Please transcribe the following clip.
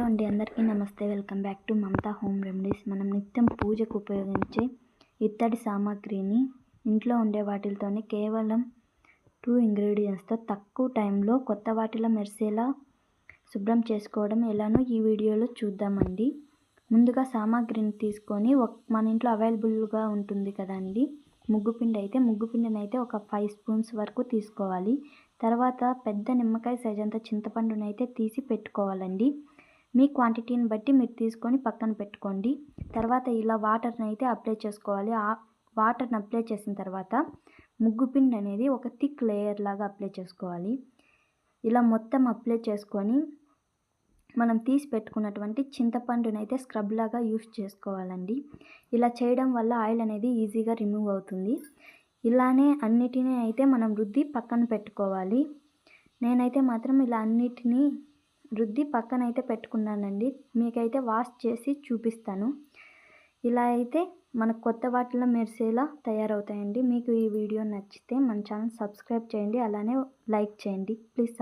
Hello అండి అందరికీ నమస్తే. Welcome back to Mamata home remedies. మనం నిత్యం పూజకు ఉపయోగించే ఇత్తడి సామాగ్రిని ఇంట్లో ఉండే వాటితోనే కేవలం టూ ఇంగ్రీడియంట్స్తో తక్కువ టైంలో కొత్త వాటిలో మెరిసేలా శుభ్రం చేసుకోవడం ఎలానో ఈ వీడియోలో చూద్దామండి. ముందుగా సామాగ్రిని తీసుకొని మన ఇంట్లో అవైలబుల్గా ఉంటుంది కదండి. ముగ్గు పిండి అయితే ముగ్గు పిండిని అయితే ఒక ఫైవ్ స్పూన్స్ వరకు తీసుకోవాలి. తర్వాత పెద్ద నిమ్మకాయ సైజ్ అంత చింతపండునైతే తీసి పెట్టుకోవాలండి. మీ క్వాంటిటీని బట్టి మీరు తీసుకొని పక్కన పెట్టుకోండి. తర్వాత ఇలా వాటర్ని అయితే అప్లై చేసుకోవాలి. ఆ వాటర్ని అప్లై చేసిన తర్వాత ముగ్గు పిండి అనేది ఒక థిక్ లేయర్ లాగా అప్లై చేసుకోవాలి. ఇలా మొత్తం అప్లై చేసుకొని మనం తీసి పెట్టుకున్నటువంటి చింతపండుని అయితే స్క్రబ్ లాగా యూస్ చేసుకోవాలండి. ఇలా చేయడం వల్ల ఆయిల్ అనేది ఈజీగా రిమూవ్ అవుతుంది. ఇలానే అన్నిటినీ అయితే మనం రుద్ది పక్కన పెట్టుకోవాలి. నేనైతే మాత్రం ఇలా అన్నిటినీ రుద్ది పక్కన అయితే పెట్టుకున్నానండి. మీకైతే వాష్ చేసి చూపిస్తాను. ఇలా అయితే మనకు కొత్త వాటిలో మెరిసేలా తయారవుతాయండి. మీకు ఈ వీడియో నచ్చితే మన ఛానల్ సబ్స్క్రైబ్ చేయండి. అలానే లైక్ చేయండి. Please support